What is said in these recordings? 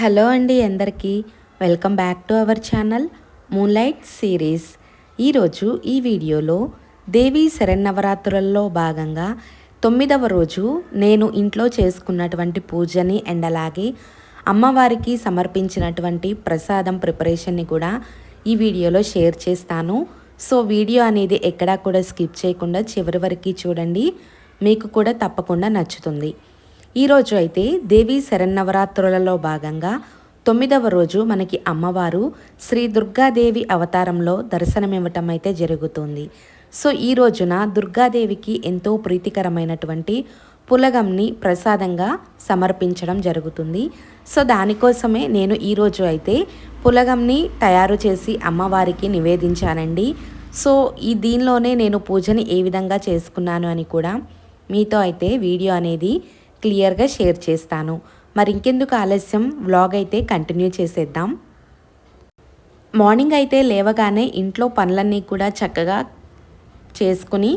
Hello అండి అందరికీ. Welcome back to our channel moonlight series. ఈరోజు ఈ వీడియోలో దేవీ శరన్నవరాత్రులలో భాగంగా తొమ్మిదవ రోజు నేను ఇంట్లో చేసుకున్నటువంటి పూజని అండ్ అలాగే అమ్మవారికి సమర్పించినటువంటి ప్రసాదం ప్రిపరేషన్ని కూడా ఈ వీడియోలో షేర్ చేస్తాను. సో వీడియో అనేది ఎక్కడా కూడా స్కిప్ చేయకుండా చివరి వరకు చూడండి. మీకు కూడా తప్పకుండా నచ్చుతుంది. ఈరోజు అయితే దేవి శరన్నవరాత్రులలో భాగంగా తొమ్మిదవ రోజు మనకి అమ్మవారు శ్రీ దుర్గాదేవి అవతారంలో దర్శనమివ్వటం అయితే జరుగుతుంది. సో ఈ రోజున దుర్గాదేవికి ఎంతో ప్రీతికరమైనటువంటి పులగంని ప్రసాదంగా సమర్పించడం జరుగుతుంది. సో దానికోసమే నేను ఈరోజు అయితే పులగంని తయారు చేసి అమ్మవారికి నివేదించానండి. సో ఈ దీనిలోనే నేను పూజని ఏ విధంగా చేసుకున్నాను అని కూడా మీతో అయితే వీడియో అనేది క్లియర్గా షేర్ చేస్తాను. మరి ఇంకెందుకు ఆలస్యం? వ్లాగ్ అయితే కంటిన్యూ చేసేద్దాం. మార్నింగ్ అయితే లేవగానే ఇంట్లో పనులన్నీ కూడా చక్కగా చేసుకుని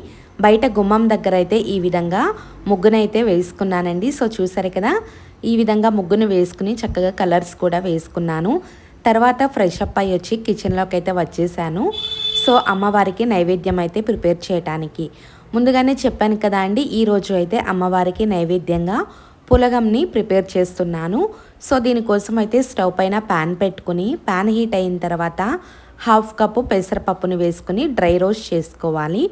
బయట గుమ్మం దగ్గర అయితే ఈ విధంగా ముగ్గునైతే వేసుకున్నానండి. సో చూసారు కదా ఈ విధంగా ముగ్గును వేసుకుని చక్కగా కలర్స్ కూడా వేసుకున్నాను. తర్వాత ఫ్రెష్ అప్ అయ్యి వచ్చి కిచెన్లోకి అయితే వచ్చేసాను. సో అమ్మవారికి నైవేద్యం అయితే ప్రిపేర్ చేయడానికి ముందుగానే చెప్పాను కదా అండి ఈరోజు అయితే అమ్మవారికి నైవేద్యంగా పులగంని ప్రిపేర్ చేస్తున్నాను. సో దీనికోసం అయితే స్టవ్ పైన ప్యాన్ పెట్టుకుని ప్యాన్ హీట్ అయిన తర్వాత హాఫ్ కప్పు పెసరపప్పుని వేసుకుని డ్రై రోస్ట్ చేసుకోవాలి.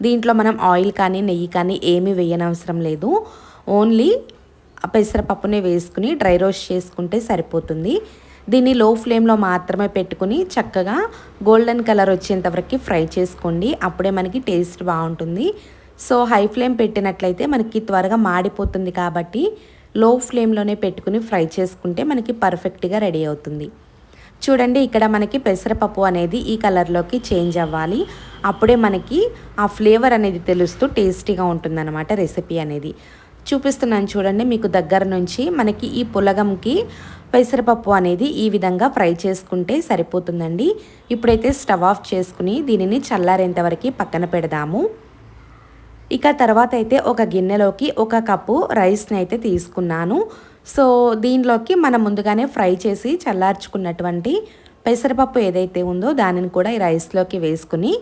దీంట్లో మనం ఆయిల్ కానీ నెయ్యి కానీ ఏమీ వేయనవసరం లేదు. ఓన్లీ పెసరపప్పుని వేసుకుని డ్రై రోస్ట్ చేసుకుంటే సరిపోతుంది. దీన్ని లో ఫ్లేమ్లో మాత్రమే పెట్టుకుని చక్కగా గోల్డెన్ కలర్ వచ్చేంతవరకు ఫ్రై చేసుకోండి. అప్పుడే మనకి టేస్ట్ బాగుంటుంది. సో హై ఫ్లేమ్ పెట్టినట్లయితే మనకి త్వరగా మాడిపోతుంది కాబట్టి లో ఫ్లేమ్లోనే పెట్టుకుని ఫ్రై చేసుకుంటే మనకి పర్ఫెక్ట్గా రెడీ అవుతుంది. చూడండి ఇక్కడ మనకి పెసరపప్పు అనేది ఈ కలర్లోకి చేంజ్ అవ్వాలి. అప్పుడే మనకి ఆ ఫ్లేవర్ అనేది తెలుస్తూ టేస్టీగా ఉంటుందన్నమాట రెసిపీ అనేది. చూపిస్తున్నాను చూడండి మీకు దగ్గర నుంచి మనకి ఈ పులగంకి పెసరపప్పు అనేది ఈ విధంగా ఫ్రై చేసుకుంటే సరిపోతుందండి. ఇప్పుడైతే స్టవ్ ఆఫ్ చేసుకుని దీనిని చల్లారేంత వరకు పక్కన పెడదాము. ఇక తర్వాత అయితే ఒక గిన్నెలోకి ఒక కప్పు రైస్ని అయితే తీసుకున్నాను. సో దీనిలోకి మనం ముందుగానే ఫ్రై చేసి చల్లార్చుకున్నటువంటి పెసరపప్పు ఏదైతే ఉందో దానిని కూడా ఈ రైస్లోకి వేసుకుని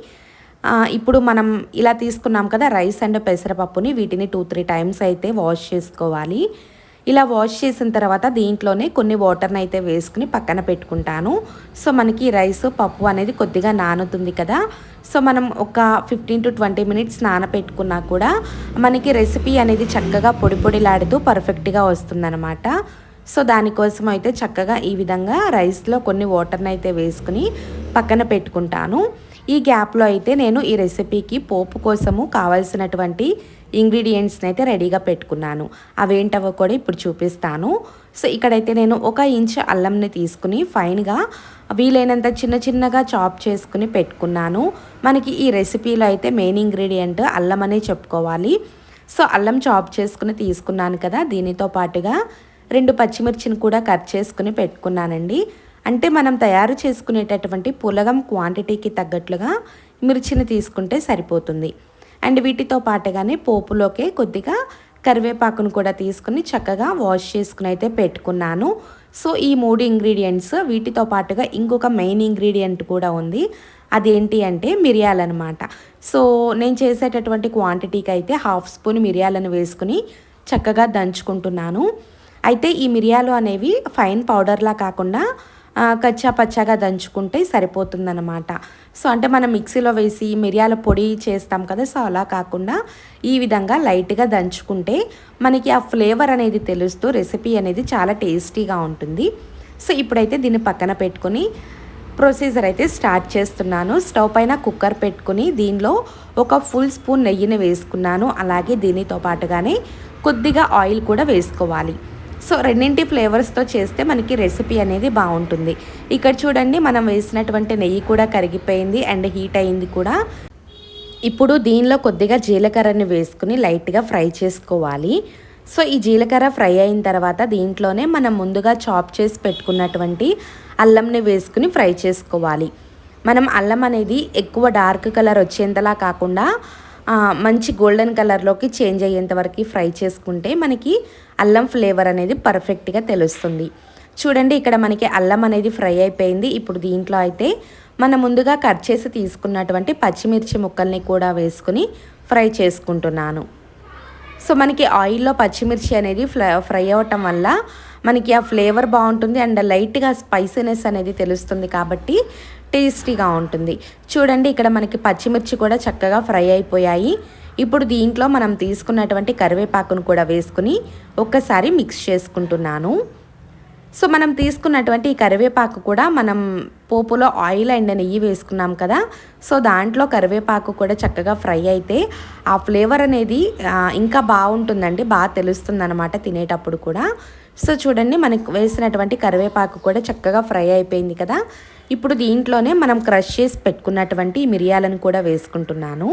ఇప్పుడు మనం ఇలా తీసుకున్నాం కదా రైస్ అండ్ పెసరపప్పుని వీటిని టూ త్రీ టైమ్స్ అయితే వాష్ చేసుకోవాలి. ఇలా వాష్ చేసిన తర్వాత దీంట్లోనే కొన్ని వాటర్ని అయితే వేసుకుని పక్కన పెట్టుకుంటాను. సో మనకి రైస్ పప్పు అనేది కొద్దిగా నానుతుంది కదా. సో మనం ఒక ఫిఫ్టీన్ టు ట్వంటీ మినిట్స్ నానపెట్టుకున్నా కూడా మనకి రెసిపీ అనేది చక్కగా పొడి పొడిలాడుతూ పర్ఫెక్ట్గా వస్తుందన్నమాట. సో దానికోసం అయితే చక్కగా ఈ విధంగా రైస్లో కొన్ని వాటర్ని అయితే వేసుకుని పక్కన పెట్టుకుంటాను. ఈ గ్యాప్లో అయితే నేను ఈ రెసిపీకి పోపు కోసము కావాల్సినటువంటి ఇంగ్రీడియంట్స్ని అయితే రెడీగా పెట్టుకున్నాను. అవేంటవో కూడా ఇప్పుడు చూపిస్తాను. సో ఇక్కడైతే నేను ఒక ఇంచ్ అల్లంని తీసుకుని ఫైన్గా వీలైనంత చిన్న చిన్నగా చాప్ చేసుకుని పెట్టుకున్నాను. మనకి ఈ రెసిపీలో అయితే మెయిన్ ఇంగ్రీడియంట్ అల్లం అనే చెప్పుకోవాలి. సో అల్లం చాప్ చేసుకుని తీసుకున్నాను కదా దీనితో పాటుగా రెండు పచ్చిమిర్చిని కూడా కట్ చేసుకుని పెట్టుకున్నానండి. అంటే మనం తయారు చేసుకునేటటువంటి పులగం క్వాంటిటీకి తగ్గట్లుగా మిర్చిని తీసుకుంటే సరిపోతుంది. అండ్ వీటితో పాటుగానే పోపులోకే కొద్దిగా కరివేపాకును కూడా తీసుకుని చక్కగా వాష్ చేసుకుని అయితే పెట్టుకున్నాను. సో ఈ మూడు ఇంగ్రీడియంట్స్ వీటితో పాటుగా ఇంకొక మెయిన్ ఇంగ్రీడియంట్ కూడా ఉంది. అదేంటి అంటే మిరియాలన్నమాట. సో నేను చేసేటటువంటి క్వాంటిటీకి అయితే హాఫ్ స్పూన్ మిరియాలను వేసుకుని చక్కగా దంచుకుంటున్నాను. అయితే ఈ మిరియాలు అనేవి ఫైన్ పౌడర్లా కాకుండా కచ్చా పచ్చాగా దంచుకుంటే సరిపోతుందన్నమాట. సో అంటే మనం మిక్సీలో వేసి మిరియాల పొడి చేస్తాం కదా సో అలా కాకుండా ఈ విధంగా లైట్గా దంచుకుంటే మనకి ఆ ఫ్లేవర్ అనేది తెలుస్తూ రెసిపీ అనేది చాలా టేస్టీగా ఉంటుంది. సో ఇప్పుడైతే దీన్ని పక్కన పెట్టుకుని ప్రొసీజర్ అయితే స్టార్ట్ చేస్తున్నాను. స్టవ్ పైన కుక్కర్ పెట్టుకుని దీనిలో ఒక ఫుల్ స్పూన్ నెయ్యిని వేసుకున్నాను. అలాగే దీనితో పాటుగానే కొద్దిగా ఆయిల్ కూడా వేసుకోవాలి. సో రెండింటి ఫ్లేవర్స్తో చేస్తే మనకి రెసిపీ అనేది బాగుంటుంది. ఇక్కడ చూడండి మనం వేసినటువంటి నెయ్యి కూడా కరిగిపోయింది అండ్ హీట్ అయింది కూడా. ఇప్పుడు దీనిలో కొద్దిగా జీలకర్రని వేసుకుని లైట్గా ఫ్రై చేసుకోవాలి. సో ఈ జీలకర్ర ఫ్రై అయిన తర్వాత దీంట్లోనే మనం ముందుగా చాప్ చేసి పెట్టుకున్నటువంటి అల్లంని వేసుకుని ఫ్రై చేసుకోవాలి. మనం అల్లం అనేది ఎక్కువ డార్క్ కలర్ వచ్చేంతలా కాకుండా మంచి గోల్డెన్ కలర్లోకి చేంజ్ అయ్యేంత వరకు ఫ్రై చేసుకుంటే మనకి అల్లం ఫ్లేవర్ అనేది పర్ఫెక్ట్గా తెలుస్తుంది. చూడండి ఇక్కడ మనకి అల్లం అనేది ఫ్రై అయిపోయింది. ఇప్పుడు దీంట్లో అయితే మనం ముందుగా కట్ చేసి తీసుకున్నటువంటి పచ్చిమిర్చి ముక్కల్ని కూడా వేసుకుని ఫ్రై చేసుకుంటున్నాను. సో మనకి ఆయిల్లో పచ్చిమిర్చి అనేది ఫ్రై అవ్వటం వల్ల మనకి ఆ ఫ్లేవర్ బాగుంటుంది అండ్ లైట్గా స్పైసీనెస్ అనేది తెలుస్తుంది కాబట్టి టేస్టీగా ఉంటుంది. చూడండి ఇక్కడ మనకి పచ్చిమిర్చి కూడా చక్కగా ఫ్రై అయిపోయాయి. ఇప్పుడు దీంట్లో మనం తీసుకున్నటువంటి కరివేపాకును కూడా వేసుకుని ఒక్కసారి మిక్స్ చేసుకుంటున్నాను. సో మనం తీసుకున్నటువంటి ఈ కరివేపాకు కూడా మనం పోపులో ఆయిల్ అండ్ నెయ్యి వేసుకున్నాం కదా సో దాంట్లో కరివేపాకు కూడా చక్కగా ఫ్రై అయితే ఆ ఫ్లేవర్ అనేది ఇంకా బాగుంటుందండి బాగా తెలుస్తుంది అనమాట తినేటప్పుడు కూడా. సో చూడండి మనకు వేసినటువంటి కరివేపాకు కూడా చక్కగా ఫ్రై అయిపోయింది కదా. ఇప్పుడు దీంట్లోనే మనం క్రష్ చేసి పెట్టుకున్నటువంటి మిరియాలను కూడా వేసుకుంటున్నాను.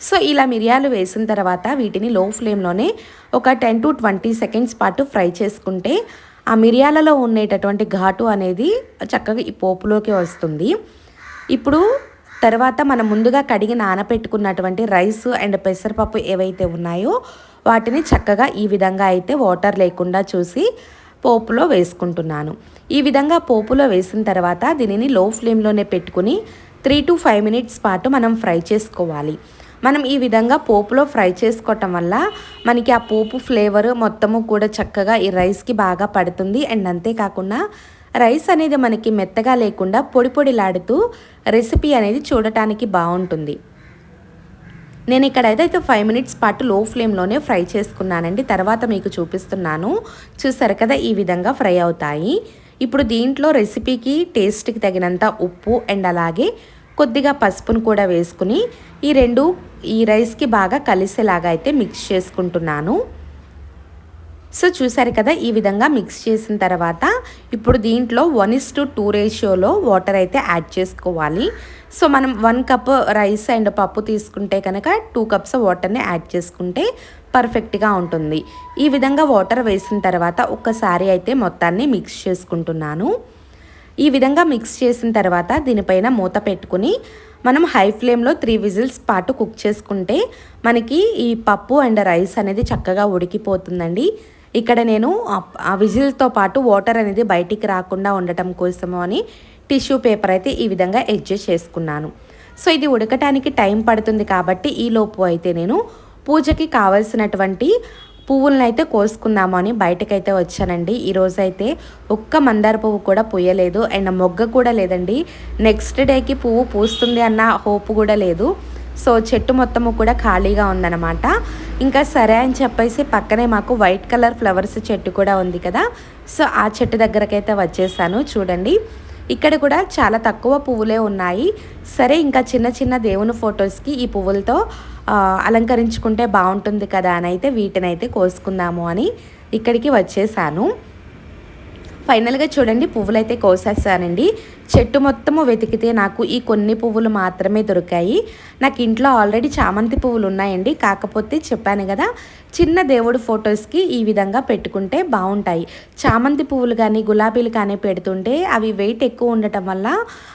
సో ఇలా మిరియాలు వేసిన తర్వాత వీటిని లో ఫ్లేమ్లోనే ఒక టెన్ టు ట్వంటీ సెకండ్స్ పాటు ఫ్రై చేసుకుంటే ఆ మిరియాలలో ఉండేటటువంటి ఘాటు అనేది చక్కగా ఈ పోపులోకి వస్తుంది. ఇప్పుడు తర్వాత మనం ముందుగా కడిగి నానపెట్టుకున్నటువంటి రైస్ అండ్ పెసరపప్పు ఏవైతే ఉన్నాయో వాటిని చక్కగా ఈ విధంగా అయితే వాటర్ లేకుండా చూసి పోపులో వేసుకుంటున్నాను. ఈ విధంగా పోపులో వేసిన తర్వాత దీనిని లో ఫ్లేమ్లోనే పెట్టుకుని త్రీ టు ఫైవ్ మినిట్స్ పాటు మనం ఫ్రై చేసుకోవాలి. మనం ఈ విధంగా పోపులో ఫ్రై చేసుకోవటం వల్ల మనకి ఆ పోపు ఫ్లేవర్ మొత్తము కూడా చక్కగా ఈ రైస్కి బాగా పడుతుంది. అండ్ అంతేకాకుండా రైస్ అనేది మనకి మెత్తగా లేకుండా పొడి పొడిలాడుతూ రెసిపీ అనేది చూడటానికి బాగుంటుంది. నేను ఇక్కడ ఏదైతే ఫైవ్ మినిట్స్ పాటు లో ఫ్లేమ్లోనే ఫ్రై చేసుకున్నానండి. తర్వాత మీకు చూపిస్తున్నాను. చూసారు కదా ఈ విధంగా ఫ్రై అవుతాయి. ఇప్పుడు దీంట్లో రెసిపీకి టేస్ట్కి తగినంత ఉప్పు అండ్ అలాగే కొద్దిగా పసుపును కూడా వేసుకుని ఈ రెండు ఈ రైస్కి బాగా కలిసేలాగా అయితే మిక్స్ చేసుకుంటున్నాను. సో చూసారు కదా ఈ విధంగా మిక్స్ చేసిన తర్వాత ఇప్పుడు దీంట్లో వన్ ఇస్ టు టూ రేషియోలో వాటర్ అయితే యాడ్ చేసుకోవాలి. సో మనం వన్ కప్ రైస్ అండ్ పప్పు తీసుకుంటే కనుక టూ కప్స్ వాటర్ని యాడ్ చేసుకుంటే పర్ఫెక్ట్గా ఉంటుంది. ఈ విధంగా వాటర్ వేసిన తర్వాత ఒక్కసారి అయితే మొత్తాన్ని మిక్స్ చేసుకుంటున్నాను. ఈ విధంగా మిక్స్ చేసిన తర్వాత దీనిపైన మూత పెట్టుకుని మనం హై ఫ్లేమ్లో త్రీ విజిల్స్ పాటు కుక్ చేసుకుంటే మనకి ఈ పప్పు అండ్ రైస్ అనేది చక్కగా ఉడికిపోతుందండి. ఇక్కడ నేను ఆ విజిల్తో పాటు వాటర్ అనేది బయటికి రాకుండా ఉండటం కోసము అని టిష్యూ పేపర్ అయితే ఈ విధంగా అడ్జస్ట్ చేసుకున్నాను. సో ఇది ఉడకటానికి టైం పడుతుంది కాబట్టి ఈ లోపు అయితే నేను పూజకి కావలసినటువంటి పువ్వులను అయితే కోసుకుందాము అని బయటకైతే వచ్చానండి. ఈరోజు అయితే ఒక్క మందార పువ్వు కూడా పూయలేదు. అండ్ మొగ్గ కూడా లేదండి. నెక్స్ట్ డేకి పువ్వు పూస్తుంది అన్న హోప్ కూడా లేదు. సో చెట్టు మొత్తము కూడా ఖాళీగా ఉందన్నమాట. ఇంకా సరే అని చెప్పేసి పక్కనే మాకు వైట్ కలర్ ఫ్లవర్స్ చెట్టు కూడా ఉంది కదా. సో ఆ చెట్టు దగ్గరకైతే వచ్చేసాను చూడండి. ఇక్కడ కూడా చాలా తక్కువ పువ్వులే ఉన్నాయి. సరే ఇంకా చిన్న చిన్న దేవుని ఫొటోస్కి ఈ పువ్వులతో అలంకరించుకుంటే బాగుంటుంది కదా అని అయితే వీటినైతే కోసుకుందాము అని ఇక్కడికి వచ్చేసాను. ఫైనల్గా చూడండి పువ్వులు అయితే కోసేస్తానండి. చెట్టు మొత్తము వెతికితే నాకు ఈ కొన్ని పువ్వులు మాత్రమే దొరికాయి. నాకు ఇంట్లో ఆల్రెడీ చామంతి పువ్వులు ఉన్నాయండి. కాకపోతే చెప్పాను కదా చిన్న దేవుడు ఫొటోస్కి ఈ విధంగా పెట్టుకుంటే బాగుంటాయి. చామంతి పువ్వులు కానీ గులాబీలు కానీ పెడుతుంటే అవి వెయిట్ ఎక్కువ ఉండటం వల్ల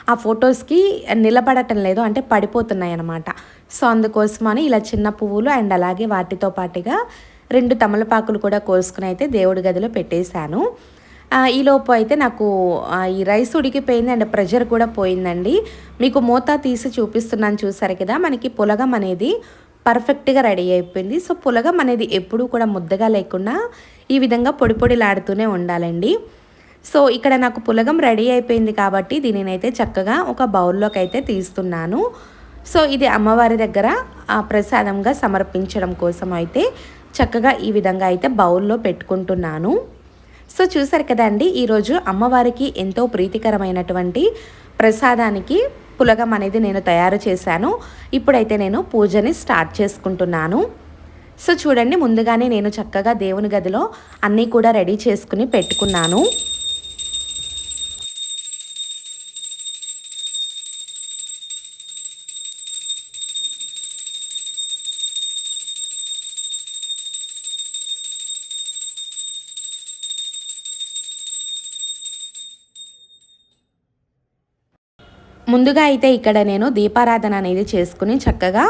ఆ ఫొటోస్కి నిలబడటం లేదు అంటే పడిపోతున్నాయి అన్నమాట. సో అందుకోసమని ఇలా చిన్న పువ్వులు అండ్ అలాగే వాటితో పాటుగా రెండు తమలపాకులు కూడా కోసుకుని అయితే దేవుడి గదిలో పెట్టేశాను. ఈలోపు అయితే నాకు ఈ రైస్ ఉడికిపోయింది అండ్ ప్రెషర్ కూడా పోయిందండి. మీకు మూత తీసి చూపిస్తున్నాను చూసారు కదా మనకి పులగం అనేది పర్ఫెక్ట్గా రెడీ అయిపోయింది. సో పులగం అనేది ఎప్పుడూ కూడా ముద్దగా లేకుండా ఈ విధంగా పొడి పొడిలాడుతూనే ఉండాలండి. సో ఇక్కడ నాకు పులగం రెడీ అయిపోయింది కాబట్టి దీనినైతే చక్కగా ఒక బౌల్లోకి అయితే తీస్తున్నాను. సో ఇది అమ్మవారి దగ్గర ప్రసాదంగా సమర్పించడం కోసం అయితే చక్కగా ఈ విధంగా అయితే బౌల్లో పెట్టుకుంటున్నాను. సో చూసారు కదండి ఈరోజు అమ్మవారికి ఎంతో ప్రీతికరమైనటువంటి ప్రసాదానికి పులగం అనేది నేను తయారు చేశాను. ఇప్పుడైతే నేను పూజని స్టార్ట్ చేసుకుంటున్నాను. సో చూడండి ముందుగానే నేను చక్కగా దేవుని గదిలో అన్నీ కూడా రెడీ చేసుకుని పెట్టుకున్నాను. ముందుగా అయితే ఇక్కడ నేను దీపారాధన అనేది చేసుకుని చక్కగా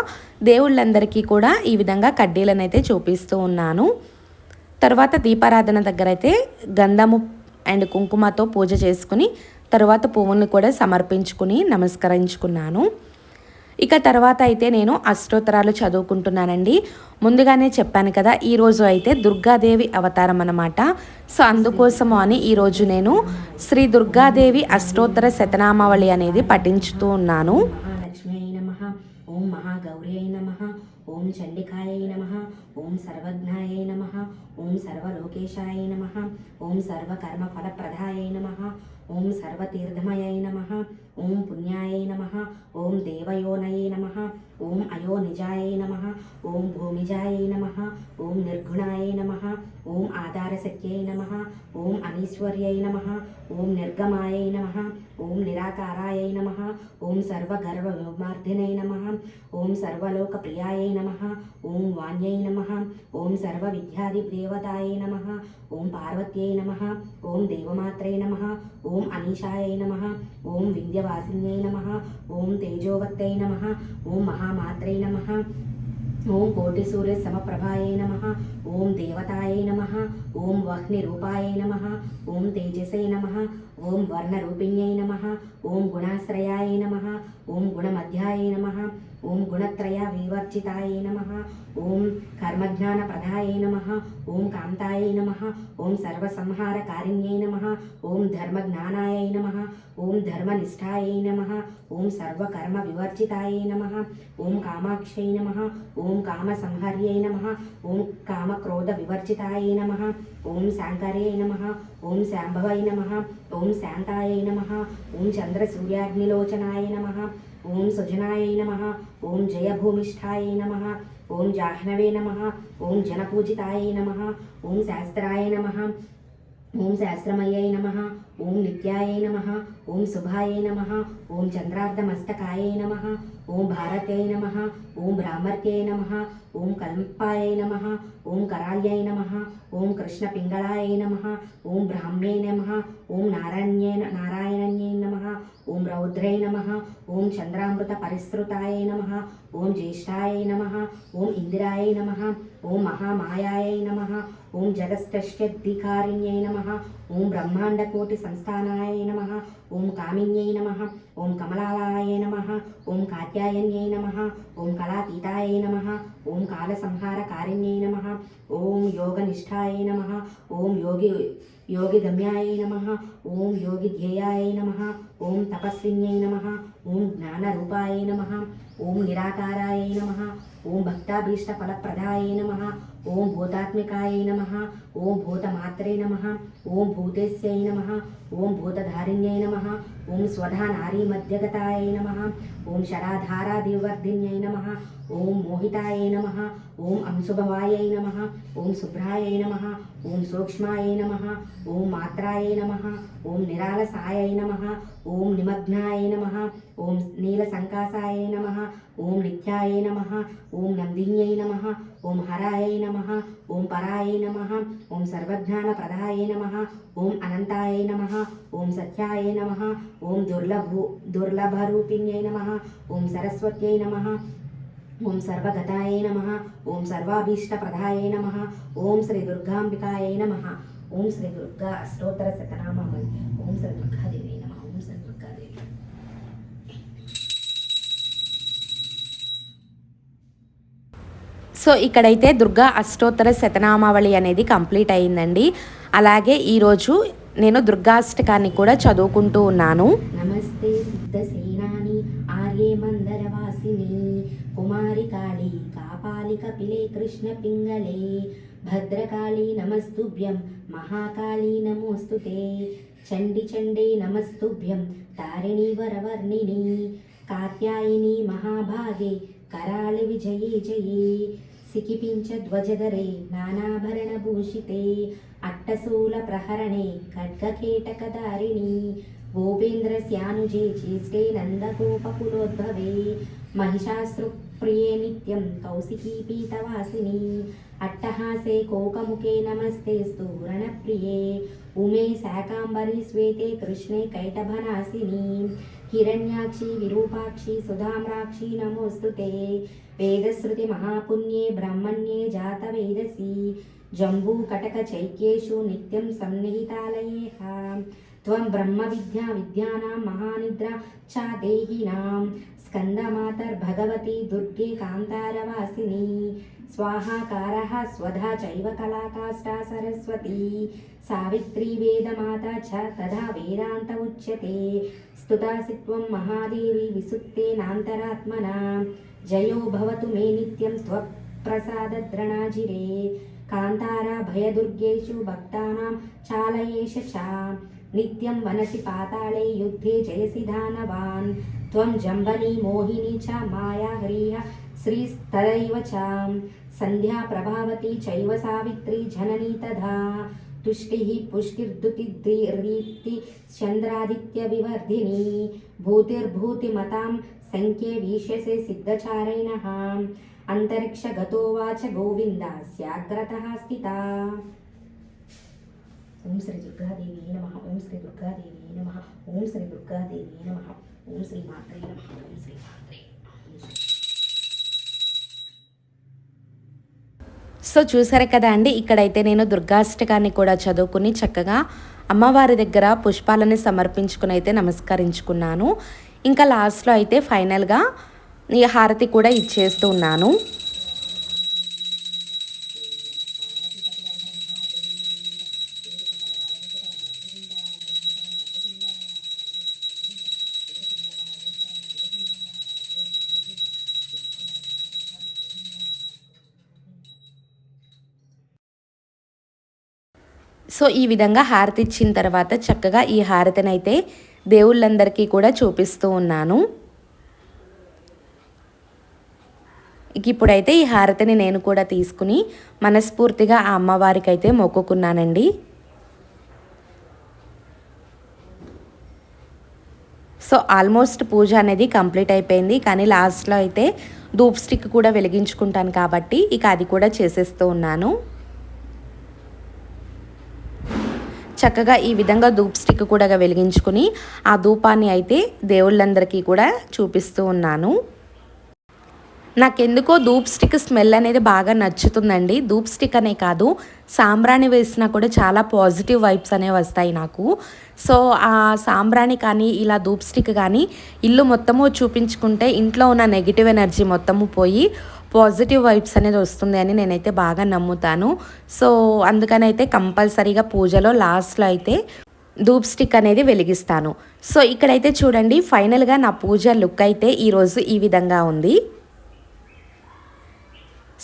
దేవుళ్ళందరికీ కూడా ఈ విధంగా కడ్డీలను అయితే చూపిస్తూ ఉన్నాను. తర్వాత దీపారాధన దగ్గర అయితే గంధము అండ్ కుంకుమతో పూజ చేసుకుని తర్వాత పువ్వుని కూడా సమర్పించుకుని నమస్కరించుకున్నాను. ఇక తర్వాత అయితే నేను అష్టోత్తరాలు చదువుకుంటున్నానండి. ముందుగానే చెప్పాను కదా ఈరోజు అయితే దుర్గాదేవి అవతారం అనమాట సో అందుకోసము అని ఈరోజు నేను శ్రీ దుర్గాదేవి అష్టోత్తర శతనామావళి అనేది పఠించుతూ ఉన్నాను. మహాలక్ష్మ్యై నమ. ఓం మహాగౌర్యై నమ. ఓం చండికాయై నమ. ఓం సర్వజ్ఞాయై నమ. ఓం సర్వలోకేశాయై నమ. ఓం సర్వకర్మఫలప్రదాయై నమ. ఓం సర్వతీర్థమయై నమ. ఓం పుణ్యాయ నమ ఓం దేవయోనయే నమ ఓం అయోనిజాయై నమ ఓం భూమిజాయ నమ ఓం నిర్గుణాయ నమ ఓం ఆధారశక్యై నమ ఓం అనీశ్వర్యై నమ ఓం నిర్గమాయ నమ ఓం నిరాకారాయ నమ ఓం సర్వగర్వ సర్వగర్వమార్ధినై నమ ఓం సర్వలోక ప్రియాయ నమ ఓం వాణ్యై నమ ఓం సర్వ విద్యాది దేవతాయ నమ ఓం పార్వత్యై నమ ఓం దేవమాత్రే నమ ఓం అనీషాయ నమ ఓం వింధ్యవ నమ ఓం తేజోవత్తై నమ ఓం మహామాత్రే నమ ఓం కోటి సూర్య సమప్రభాయై నమ ఓం దేవతాయై నమ ఓం వహ్నిరూపాయై నమ ఓం తేజసై నమ ఓం వర్ణరూపిణ్యై నమ ఓం గుణాశ్రయాయ నమ ఓం గుణమధ్యాయ నమ ఓం గుణత్రయ వివర్జితాయ నమ ఓం కర్మజ్ఞాన కర్మజ్ఞానప్రదాయ నమ ఓం కాంతాయ నమ ఓం సర్వసంహార కారిణ్యై నమ ఓం ధర్మజ్ఞానాయ నమ ఓం ధర్మనిష్టాయ నమ ఓం సర్వకర్మ వివర్జితాయ నమ ఓం కామాక్షై నమ ఓం కామసంహర్యై నమ ఓం కామక్రోధ వివర్జితాయ నమ ఓం శాంకర్యై నమ ఓం శాంభవై నమ ఓం శాంతాయ నమ ఓం చంద్రసూర్యాగ్నిలోచనాయ నమ ఓం సుజనాయ నమ ఓం జయభూమిష్ఠాయ నమ ఓం జాహ్నవే నమ ఓం జనపూజితాయ నమ ఓం శాస్త్రాయ నమ ఓం శాస్త్రమయ్యై నమ ఓం నిత్యాయ నమ ఓం శుభాయ నమ ఓం చంద్రార్ధమస్తకాయ నమ ఓం భారత్యై నమ ఓం బ్రాహ్మర్త్యై నమ ఓం కల్పాయ నమ ఓం కరాళ్యై నమ ఓం కృష్ణపింగళాయ నమ ఓం బ్రాహ్మ్యై నమ ఓం నారాయణ్యై నారాయణన్యై నమ ఓం రౌద్రై నమ ఓం చంద్రామృత పరిసృతాయ నమ ఓం జ్యేష్ఠాయ నమ ఓం ఇందిరాయ నమ ఓం మహామాయాయ నమ ఓం జగస్తష్ట్యధికారిణ్యై నమ ఓం బ్రహ్మాండకోటి సంస్థానాయ నమ ఓం కామిన్యై నమ ఓం కమలాలయ నమ ఓం కాత్యాయన్యై నమ ఓం కళాతీతాయ నమ ఓం కాలసంహారకారిణ్యై నమ ఓం యోగనిష్టాయ నమ ఓం యోగి యోగి గమ్యాయ నమ ఓం యోగి ధ్యేయాయ నమ ఓం తపస్విన్యై నమ ఓం జ్ఞానరూపాయ నమ ఓం నిరాకారాయ నమ ఓం భక్తాభీష్టఫలప్రదాయ నమ ఓం భూతాత్మికాయ నమ ఓం భూతమాత్రే నమ ఓం భూతేశ్యై నమ ఓం భూతధారిణ్యై నమ ఓం స్వధా నారీ మధ్యగతాయ నమ ఓం శరాధారాదివర్ధిన్యై నమ ఓం మోహితాయ నమ ఓం అంశుభవాయ నమ ఓం శుభ్రాయ నమ ఓం సూక్ష్మాయ నమ ఓం మాత్రాయ నమ ఓం నిరాలసాయ నమ ఓం నిమగ్నాయ నమ ఓం నీలసంకాసాయ నమ ఓం నిత్యాయ నమ ఓం నందిన్యై నమ ఓం హరాయ నమ ఓం పరాయ నమ ఓం సర్వజ్ఞానప్రదాయ నమ ఓం అనంతాయ నమ ఓం సత్యాయ నమ ఓం దుర్లభూ దుర్లభరూపిణ్యై నమ ఓం సరస్వత్యై నమ ఓం సర్వగతాయ నమ. ఓం సర్వాభీష్టప్రదాయ నమ. ఓం శ్రీ దుర్గాంబికాయ నమ. ఓం శ్రీ దుర్గా అష్టోత్తర శతనామావళి. ఓం శ్రీ దుర్గాదేవి నమ. ఓం శ్రీ దుర్గాదేవి సో ఇక్కడైతే దుర్గా అష్టోత్తర శతనామావళి అనేది కంప్లీట్ అయిందండి. అలాగే ఈరోజు నేను దుర్గాష్టకాన్ని కూడా చదువుకుంటూ ఉన్నాను. నమస్తే. కాపాలి కపిలే కృష్ణ పింగళే భద్రకాళీ నమస్తుభ్యం మహాకాళీ నమోస్తుతే చండి చండే నమస్తుభ్యం తారిణి వరవర్ణిని కాత్యాయిని మహాభాగే కరాళి విజయే జయే సికిపించ ధ్వజధరే నానాభరణభూషితే అట్టశూల ప్రహరణే ఖడ్గకేటకదారిణి గోపేంద్రస్యానుజే చేష్టే నందగోపకులోద్భవే महिषासृप्रिये नित्यं कौशिकी पीतवासिनी अट्टहासे कोकमुखे नमस्ते स्तूरणप्रिये उमे शाकाम्बरी श्वेते कृष्णे कैटभनासिनी हिरण्याक्षी विरूपाक्षी सुधाम्राक्षी नमोऽस्तु ते वेदश्रुतिमहापुण्ये ब्रह्मण्ये जातवेदसी जम्बूकटकचैक्येषु नित्यं सन्निहितालयेह त्वं ब्रह्मविद्या विद्यानां महानिद्रा च देहिनां स्कन्दमातर्भगवती दुर्गे कान्तारवासिनी स्वाहाकारः स्वधा चैव कलाकाष्ठा सरस्वती सावित्री वेदमाता च तथा वेदान्त उच्यते स्तुतासि त्वं महादेवी विसुप्तेनान्तरात्मना जयो भवतु मे नित्यं त्वत्प्रसादद्रणाजिरे कान्तारा भयदुर्गेषु भक्तानां चालयेश च नित्यं वनसि पाताळे युद्धे जयसि दानवान् त्वं जम्बनी मोहिनी च माया ह्रीः श्रीस्तदैव च सन्ध्या प्रभावती चैव सावित्री जननी तथा तुष्टिः पुष्टिर्दुतिर्दीप्ति चन्द्रादित्यविवर्धिनी भूतिर्भूतिमतां सङ्ख्ये वीक्ष्यसे सिद्धचारिणः अन्तरिक्षगतो वाच गोविन्दास्याग्रतः स्थिता ఓం శ్రీ దుర్గాదేవి నమ ఓం శ్రీ దుర్గాదేవి నమ ఓం శ్రీ దుర్గాదేవి నమ ఓం శ్రీ మాత్రే నమ ఓం శ్రీ మాత్రే సో చూసారు కదా అండి ఇక్కడైతే నేను దుర్గాష్టకాన్ని కూడా చదువుకుని చక్కగా అమ్మవారి దగ్గర పుష్పాలని సమర్పించుకుని అయితే నమస్కరించుకున్నాను. ఇంకా లాస్ట్లో అయితే ఫైనల్గా ఈ హారతి కూడా ఇచ్చేస్తూ సో ఈ విధంగా హారతి ఇచ్చిన తర్వాత చక్కగా ఈ హారతినైతే అయితే దేవుళ్ళందరికీ కూడా చూపిస్తూ ఉన్నాను. ఇక ఇప్పుడైతే ఈ హారతిని నేను కూడా తీసుకుని మనస్ఫూర్తిగా ఆ అమ్మవారికి అయితే మొక్కుకున్నానండి. సో ఆల్మోస్ట్ పూజ అనేది కంప్లీట్ అయిపోయింది. కానీ లాస్ట్లో అయితే ధూప్ స్టిక్ కూడా వెలిగించుకుంటాను కాబట్టి ఇక అది కూడా చేసేస్తూ ఉన్నాను. చక్కగా ఈ విధంగా ధూప్ స్టిక్ కూడా వెలిగించుకుని ఆ ధూపాన్ని అయితే దేవుళ్ళందరికీ కూడా చూపిస్తూ ఉన్నాను. నాకెందుకో ధూప్ స్టిక్ స్మెల్ అనేది బాగా నచ్చుతుందండి. ధూప్ స్టిక్ అనే కాదు సాంబ్రాణి వేసినా కూడా చాలా పాజిటివ్ వైబ్స్ అనేవి వస్తాయి నాకు. సో ఆ సాంబ్రాణి కానీ ఇలా ధూప్ స్టిక్ కానీ ఇల్లు మొత్తము చూపించుకుంటే ఇంట్లో ఉన్న నెగిటివ్ ఎనర్జీ మొత్తము పోయి పాజిటివ్ వైబ్స్ అనేది వస్తుంది అని నేనైతే బాగా నమ్ముతాను. సో అందుకనైతే కంపల్సరీగా పూజలో లాస్ట్లో అయితే ధూప్ స్టిక్ అనేది వెలిగిస్తాను. సో ఇక్కడైతే చూడండి ఫైనల్గా నా పూజ లుక్ అయితే ఈరోజు ఈ విధంగా ఉంది.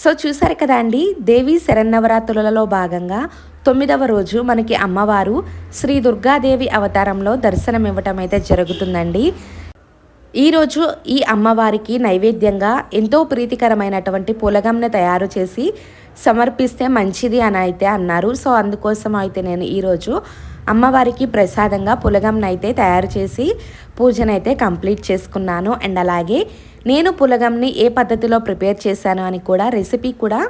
సో చూసారు కదా అండి దేవి శరన్నవరాత్రులలో భాగంగా తొమ్మిదవ రోజు మనకి అమ్మవారు శ్రీ దుర్గాదేవి అవతారంలో దర్శనం ఇవ్వటం అయితే జరుగుతుందండి. ఈరోజు ఈ అమ్మవారికి నైవేద్యంగా ఎంతో ప్రీతికరమైనటువంటి పులగంని తయారు చేసి సమర్పిస్తే మంచిది అని అయితే అన్నారు. సో అందుకోసం అయితే నేను ఈరోజు అమ్మవారికి ప్రసాదంగా పులగంనైతే తయారు చేసి పూజనైతే కంప్లీట్ చేసుకున్నాను. అండ్ అలాగే నేను పులగంని ఏ పద్ధతిలో ప్రిపేర్ చేశాను అని కూడా రెసిపీ కూడా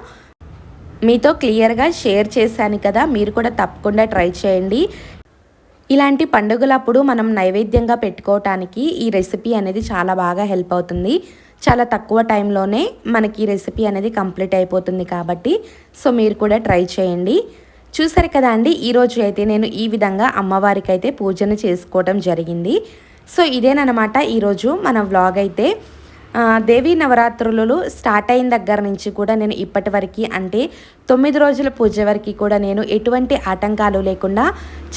మీతో క్లియర్గా షేర్ చేశాను కదా. మీరు కూడా తప్పకుండా ట్రై చేయండి. ఇలాంటి పండుగలప్పుడు మనం నైవేద్యంగా పెట్టుకోవటానికి ఈ రెసిపీ అనేది చాలా బాగా హెల్ప్ అవుతుంది. చాలా తక్కువ టైంలోనే మనకి ఈ రెసిపీ అనేది కంప్లీట్ అయిపోతుంది కాబట్టి సో మీరు కూడా ట్రై చేయండి. చూసారు కదా అండి ఈరోజు అయితే నేను ఈ విధంగా అమ్మవారికి అయితే పూజను చేసుకోవడం జరిగింది. సో ఇదేనమాట ఈరోజు మన వ్లాగ్ అయితే. దేవీ నవరాత్రులు స్టార్ట్ అయిన దగ్గర నుంచి కూడా నేను ఇప్పటి వరకు అంటే తొమ్మిది రోజుల పూజ వరకు కూడా నేను ఎటువంటి ఆటంకాలు లేకుండా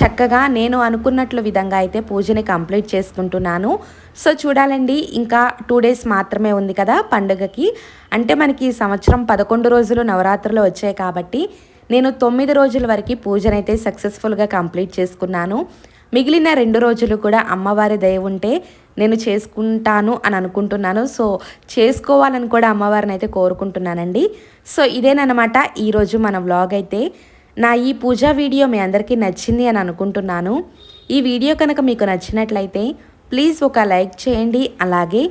చక్కగా నేను అనుకున్నట్లు విధంగా అయితే పూజని కంప్లీట్ చేసుకుంటున్నాను. సో చూడాలండి ఇంకా టూ డేస్ మాత్రమే ఉంది కదా పండుగకి. అంటే మనకి ఈ సంవత్సరం పదకొండు రోజులు నవరాత్రులు వచ్చాయి కాబట్టి నేను తొమ్మిది రోజుల వరకు పూజనైతే సక్సెస్ఫుల్గా కంప్లీట్ చేసుకున్నాను. మిగిలిన రెండు రోజులు కూడా అమ్మవారి దయ ఉంటే నేను చేసుకుంటాను అని అనుకుంటున్నాను. సో చేసుకోవాలని కూడా అమ్మవారిని అయితే కోరుకుంటున్నానండి. సో ఇదేనమాట ఈరోజు మన వ్లాగ్ అయితే. నా ఈ పూజా వీడియో మీ అందరికీ నచ్చింది అని అనుకుంటున్నాను. ఈ వీడియో కనుక మీకు నచ్చినట్లయితే ప్లీజ్ ఒక లైక్ చేయండి. అలాగే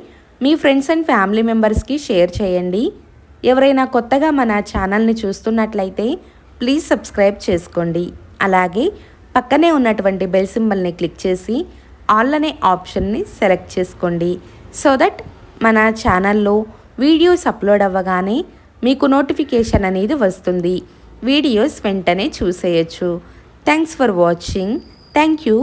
మీ ఫ్రెండ్స్ అండ్ ఫ్యామిలీ మెంబర్స్కి షేర్ చేయండి. ఎవరైనా కొత్తగా మన ఛానల్ని చూస్తున్నట్లయితే ప్లీజ్ సబ్స్క్రైబ్ చేసుకోండి. అలాగే పక్కనే ఉన్నటువంటి బెల్ సింబల్ని క్లిక్ చేసి ఆల్ అనే ఆప్షన్ని సెలెక్ట్ చేసుకోండి. సో దట్ మన ఛానల్లో వీడియోస్ అప్లోడ్ అవ్వగానే మీకు నోటిఫికేషన్ అనేది వస్తుంది. వీడియోస్ వెంటనే చూసేయచ్చు. Thanks for watching thank you